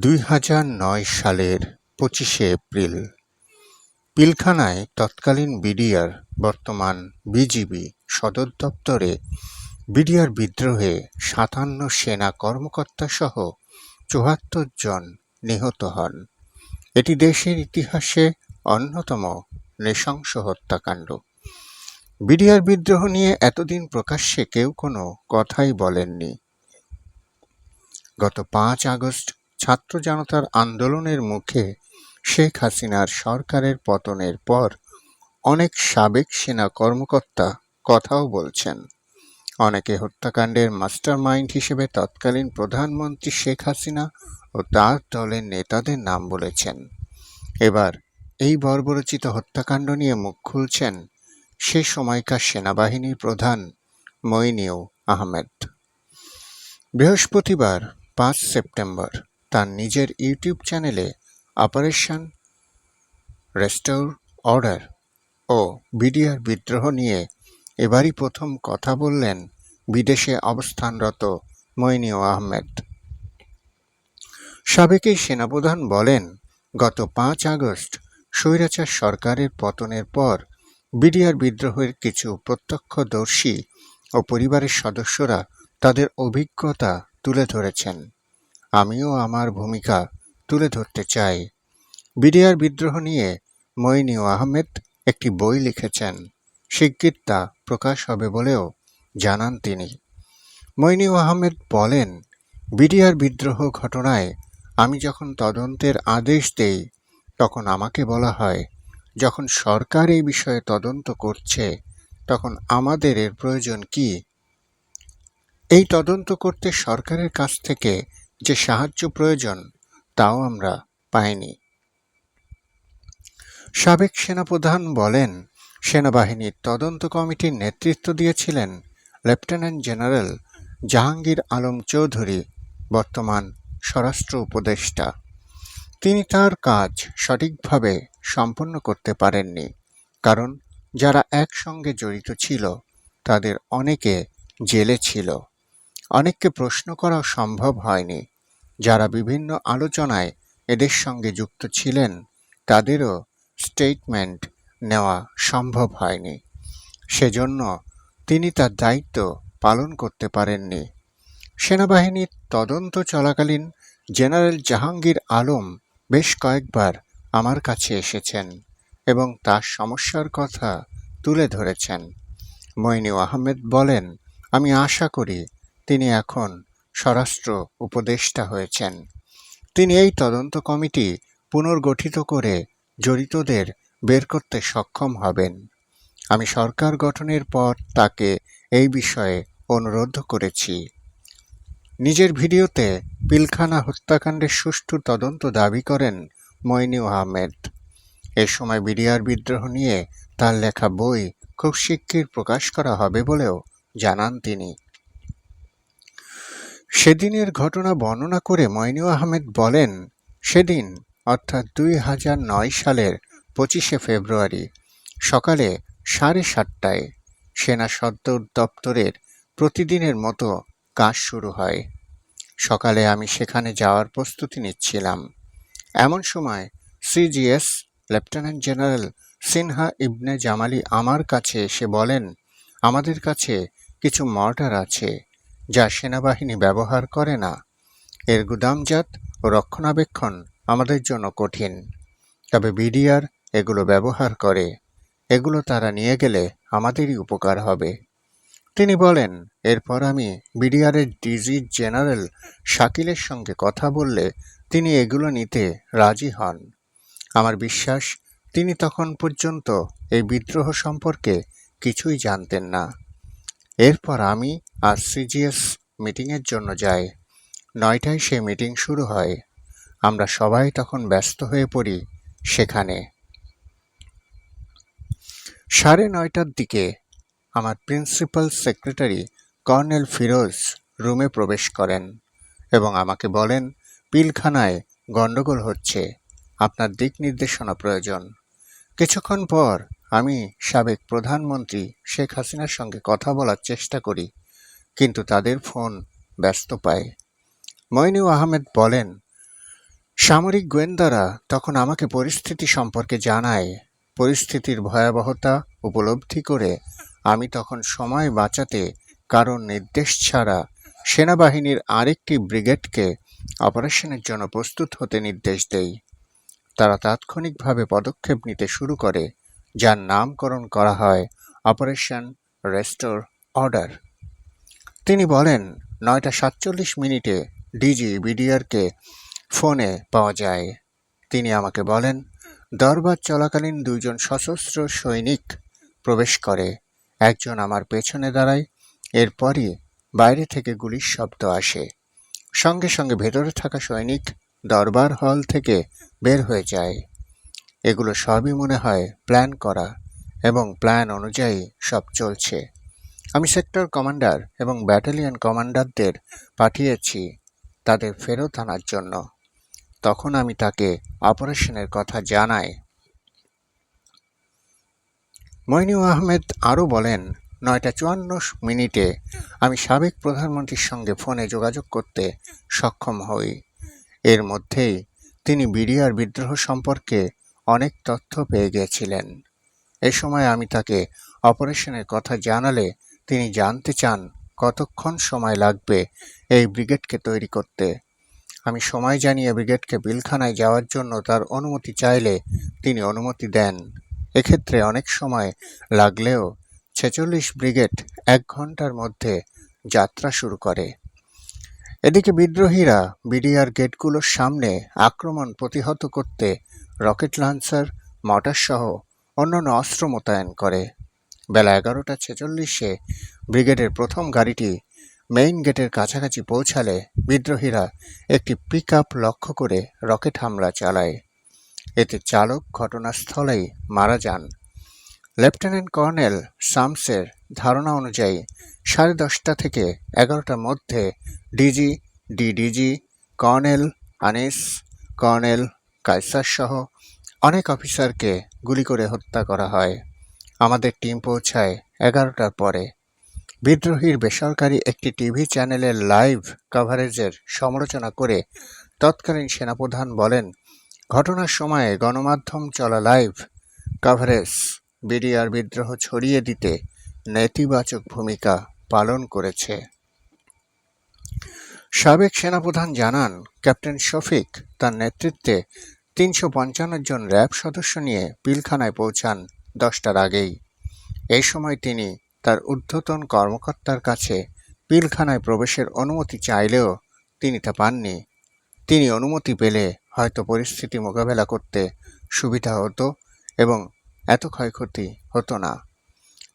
দুই হাজার নয় সালের পঁচিশে এপ্রিল। পিলখানায় তৎকালীন বিডিআর, বর্তমান বিজিবি সদর দপ্তরে বিডিআর বিদ্রোহে সাতান্ন সেনা কর্মকর্তাসহ চুয়াত্তর জন নিহত হন। এটি দেশের ইতিহাসে অন্যতম নৃশংস হত্যাকাণ্ড। বিডিআর বিদ্রোহ নিয়ে এতদিন প্রকাশ্যে কেউ কোনো কথাই বলেননি। গত পাঁচ আগস্ট ছাত্র জনতার আন্দোলনের মুখে শেখ হাসিনার সরকারের পতনের পর অনেক সাবেক সেনা কর্মকর্তা কথাও বলছেন। অনেকে হত্যাকাণ্ডের মাস্টারমাইন্ড হিসেবে তৎকালীন প্রধানমন্ত্রী শেখ হাসিনা ও তার দলের নেতাদের নাম বলেছেন। এবার এই বর্বরচিত হত্যাকাণ্ড নিয়ে মুখ খুলছেন সে সময়কার সেনাবাহিনীর প্রধান মইনিউ আহমেদ। বৃহস্পতিবার পাঁচ সেপ্টেম্বর তার নিজের ইউটিউব চ্যানেলে অপারেশন, রেস্টোর, অর্ডার ও বিডিআর বিদ্রোহ নিয়ে এবারই প্রথম কথা বললেন বিদেশে অবস্থানরত মইনিউ আহমেদ। সাবেক সেনাপ্রধান বলেন, গত পাঁচ আগস্ট স্বৈরাচার সরকারের পতনের পর বিডিআর বিদ্রোহের কিছু প্রত্যক্ষদর্শী ও পরিবারের সদস্যরা তাদের অভিজ্ঞতা তুলে ধরেছেন। আমিও আমার ভূমিকা তুলে ধরতে চাই। বিডিআর বিদ্রোহ নিয়ে মইনিউ আহমেদ একটি বই লিখেছেন। শিগগির তা প্রকাশ হবে বলেও জানান তিনি। মইনিউ আহমেদ বলেন, বিডিআর বিদ্রোহ ঘটনায় আমি যখন তদন্তের আদেশ দেই, তখন আমাকে বলা হয়, যখন সরকার এই বিষয়ে তদন্ত করছে, তখন আমাদের এর প্রয়োজন কি? এই তদন্ত করতে সরকারের কাছ থেকে যে সাহায্য প্রয়োজন, তাও আমরা পাইনি। সাবেক সেনাপ্রধান বলেন, সেনাবাহিনীর তদন্ত কমিটির নেতৃত্ব দিয়েছিলেন লেফটেন্যান্ট জেনারেল জাহাঙ্গীর আলম চৌধুরী, বর্তমান স্বরাষ্ট্র উপদেষ্টা। তিনি তার কাজ সঠিকভাবে সম্পন্ন করতে পারেননি, কারণ যারা একসঙ্গে জড়িত ছিল, তাদের অনেকে জেলে ছিল। অনেককে প্রশ্ন করা সম্ভব হয়নি। যারা বিভিন্ন আলোচনায় এদের সঙ্গে যুক্ত ছিলেন, তাদেরও স্টেটমেন্ট নেওয়া সম্ভব হয়নি। সেজন্য তিনি তার দায়িত্ব পালন করতে পারেননি। সেনাবাহিনীর তদন্ত চলাকালীন জেনারেল জাহাঙ্গীর আলম বেশ কয়েকবার আমার কাছে এসেছেন এবং তার সমস্যার কথা তুলে ধরেছেন। মইনু আহমেদ বলেন, আমি আশা করি তিনি এখন স্বরাষ্ট্র উপদেষ্টা হয়েছেন। তিনি এই তদন্ত কমিটি পুনর্গঠিত করে জড়িতদের বের করতে সক্ষম হবেন। আমি সরকার গঠনের পর তাকে এই বিষয়ে অনুরোধ করেছি। নিজের ভিডিওতে পিলখানা হত্যাকাণ্ডের সুষ্ঠু তদন্ত দাবি করেন মইনু আহমেদ। এ সময় বিডিআর বিদ্রোহ নিয়ে তার লেখা বই খুব শিগগির প্রকাশ করা হবে বলেও জানান তিনি। সেদিনের ঘটনা বর্ণনা করে মইনু আহমেদ বলেন, সেদিন, অর্থাৎ দুই হাজার নয় সালের পঁচিশে ফেব্রুয়ারি, সকালে সাড়ে সাতটায় সেনা সদর দপ্তরের প্রতিদিনের মতো কাজ শুরু হয়। সকালে আমি সেখানে যাওয়ার প্রস্তুতি নিচ্ছিলাম। এমন সময় CGS lieutenant general Sinha Ibne Jamali আমার কাছে এসে বলেন, আমাদের কাছে কিছু মর্টার আছে। যা সেনাবাহিনী ব্যবহার করে না। এর গুদামজাত ও রক্ষণাবেক্ষণ আমাদের জন্য কঠিন। তবে বিডিআর এগুলো ব্যবহার করে। এগুলো তারা নিয়ে গেলে আমাদেরই উপকার হবে। তিনি বলেন, এরপর আমি বিডিআরের ডিজি জেনারেল শাকিলের সঙ্গে কথা বললে তিনি এগুলো নিতে রাজি হন। আমার বিশ্বাস, তিনি তখন পর্যন্ত এই বিদ্রোহ সম্পর্কে কিছুই জানতেন না। এরপর আমি আর সিজিএস মিটিংয়ের জন্য যাই। নয়টায় সে মিটিং শুরু হয়। আমরা সবাই তখন ব্যস্ত হয়ে পড়ি সেখানে। সাড়ে নয়টার দিকে আমার প্রিন্সিপাল সেক্রেটারি কর্নেল ফিরোজ রুমে প্রবেশ করেন এবং আমাকে বলেন, পিলখানায় গণ্ডগোল হচ্ছে। আপনার দিক নির্দেশনা প্রয়োজন। কিছুক্ষণ পর আমি সাবেক প্রধানমন্ত্রী শেখ হাসিনার সঙ্গে কথা বলার চেষ্টা করি, কিন্তু তাদের ফোন ব্যস্ত পায়। মইনু আহমেদ বলেন, সামরিক গোয়েন্দারা তখন আমাকে পরিস্থিতি সম্পর্কে জানায়। পরিস্থিতির ভয়াবহতা উপলব্ধি করে আমি তখন সময় বাঁচাতে কারণ নির্দেশ ছাড়া সেনাবাহিনীর আরেকটি ব্রিগেডকে অপারেশনের জন্য প্রস্তুত হতে নির্দেশ দেই। তারা তাৎক্ষণিকভাবে পদক্ষেপ নিতে শুরু করে। যার নামকরণ করা হয় অপারেশন রেস্টোর অর্ডার। তিনি বলেন, নয়টা সাতচল্লিশ মিনিটে ডিজি বিডিআরকে ফোনে পাওয়া যায়। তিনি আমাকে বলেন, দরবার চলাকালীন দুইজন সশস্ত্র সৈনিক প্রবেশ করে। একজন আমার পেছনে দাঁড়ায়, এরপরই বাইরে থেকে গুলির শব্দ আসে। সঙ্গে সঙ্গে ভেতরে থাকা সৈনিক দরবার হল থেকে বের হয়ে যায়। এগুলো সবই মনে হয় প্ল্যান করা এবং প্ল্যান অনুযায়ী সব চলছে। আমি সেক্টর কমান্ডার এবং ব্যাটালিয়ন কমান্ডারদের পাঠিয়েছি তাদের ফেরত আনার জন্য। তখন আমি তাকে অপারেশনের কথা জানাই। মইনু আহমেদ আরও বলেন, নয়টা চুয়ান্ন মিনিটে আমি সাবেক প্রধানমন্ত্রীর সঙ্গে ফোনে যোগাযোগ করতে সক্ষম হই। এর মধ্যেই তিনি বিডিআর বিদ্রোহ সম্পর্কে অনেক তথ্য পেয়ে গিয়েছিলেন। এ সময় আমি তাকে অপারেশনের কথা জানালে তিনি জানতে চান কতক্ষণ সময় লাগবে এই ব্রিগেডকে তৈরি করতে। আমি সময় জানিয়ে ব্রিগেডকে বিলখানায় যাওয়ার জন্য তার অনুমতি চাইলে তিনি অনুমতি দেন। এক্ষেত্রে অনেক সময় লাগলেও ছেচল্লিশ ব্রিগেড এক ঘণ্টার মধ্যে যাত্রা শুরু করে। এদিকে বিদ্রোহীরা বিডিআর গেটগুলোর সামনে আক্রমণ প্রতিহত করতে রকেট লঞ্চার মটারসহ অন্যান্য অস্ত্র মোতায়েন করে। বেলা এগারোটা ছেচল্লিশে ব্রিগেডের প্রথম গাড়িটি মেইন গেটের কাছাকাছি পৌঁছালে বিদ্রোহীরা একটি পিক লক্ষ্য করে রকেট হামলা চালায়। এতে চালক ঘটনাস্থলেই মারা যান। লেফটেন্যান্ট কর্নেল সামসের ধারণা অনুযায়ী সাড়ে দশটা থেকে এগারোটার মধ্যে DG, DDG, colonel Anis, colonel Kaiser সহ অনেক অফিসারকে গুলি করে হত্যা করা হয়। আমাদের টিম পৌঁছায় এগারোটার পরে। বিদ্রোহীর বেসরকারি একটি টিভি চ্যানেলের লাইভ কভারেজের সমালোচনা করে তৎকালীন সেনাপ্রধান বলেন, ঘটনার সময়ে গণমাধ্যম চলা লাইভ কভারেজ বিডিআর বিদ্রোহ ছড়িয়ে দিতে নেতিবাচক ভূমিকা পালন করেছে। সাবেক সেনাপ্রধান জানান, ক্যাপ্টেন শফিক তার নেতৃত্বে তিনশো পঞ্চান্ন জন র্যাব সদস্য নিয়ে পিলখানায় পৌঁছান দশটার আগেই। এই সময় তিনি তার ঊর্ধ্বতন কর্মকর্তার কাছে পিলখানায় প্রবেশের অনুমতি চাইলেও তিনি তা পাননি। তিনি অনুমতি পেলে হয়তো পরিস্থিতি মোকাবেলা করতে সুবিধা হতো এবং এত ক্ষয়ক্ষতি হতো না।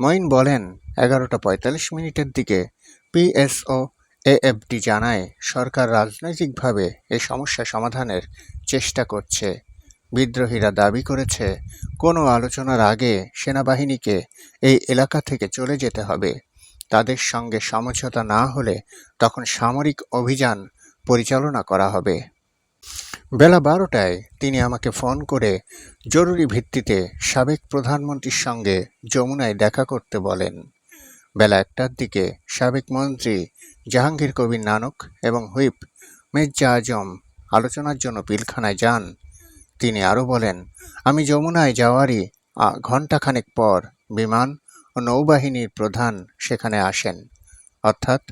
মঈন বলেন, এগারোটা পঁয়তাল্লিশ মিনিটের দিকে পিএসও এএফডি জানায়, সরকার রাজনৈতিকভাবে এ সমস্যা সমাধানের চেষ্টা করছে। বিদ্রোহীরা দাবি করেছে, কোনো আলোচনার আগে সেনাবাহিনীকে এই এলাকা থেকে চলে যেতে হবে। তাদের সঙ্গে সমঝোতা না হলে তখন সামরিক অভিযান পরিচালনা করা হবে। বেলা বারোটায় তিনি আমাকে ফোন করে জরুরি ভিত্তিতে সাবেক প্রধানমন্ত্রীর সঙ্গে যমুনায় দেখা করতে বলেন। বেলা একটার দিকে সাবেক মন্ত্রী জাহাঙ্গীর কবির নানক এবং হুইপ মির্জা আজম আলোচনার জন্য পিলখানায় যান। তিনি আরও বলেন, আমি যমুনায় যাওয়ারই ঘণ্টাখানেক পর বিমান ও নৌবাহিনীর প্রধান সেখানে আসেন। অর্থাৎ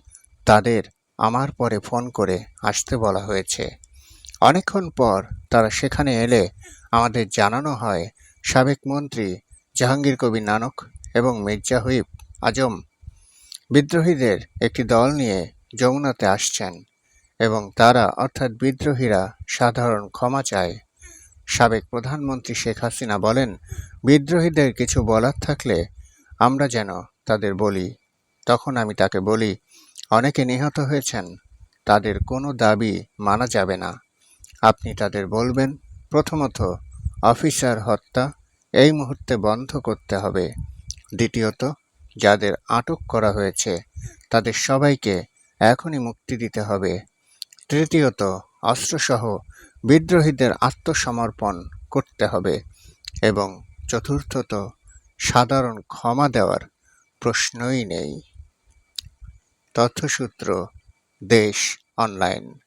তাদের আমার পরে ফোন করে আসতে বলা হয়েছে। অনেকক্ষণ পর তারা সেখানে এলে আমাদের জানানো হয়, সাবেক মন্ত্রী জাহাঙ্গীর কবির নানক এবং মির্জা হুইপ আজম বিদ্রোহীদের একটি দল নিয়ে যমুনাতে আসছেন এবং তারা, অর্থাৎ বিদ্রোহীরা, সাধারণ ক্ষমা চায়। সাবেক প্রধানমন্ত্রী শেখ হাসিনা বলেন, বিদ্রোহীদের কিছু বলার থাকলে আমরা যেন তাদের বলি। তখন আমি তাকে বলি, অনেকে নিহত হয়েছেন, তাদের কোনো দাবি মানা যাবে না। আপনি তাদের বলবেন, প্রথমত, অফিসার হত্যা, এই মুহূর্তে বন্ধ করতে হবে। দ্বিতীয়ত যাদের আটক করা হয়েছে, তাদের সবাইকে এখনই মুক্তি দিতে হবে। তৃতীয়ত, অস্ত্রসহ বিদ্রোহীদের আত্মসমর্পণ করতে হবে এবং চতুর্থত, সাধারণ ক্ষমা দেওয়ার প্রশ্নই নেই। তথ্যসূত্র, দেশ অনলাইন।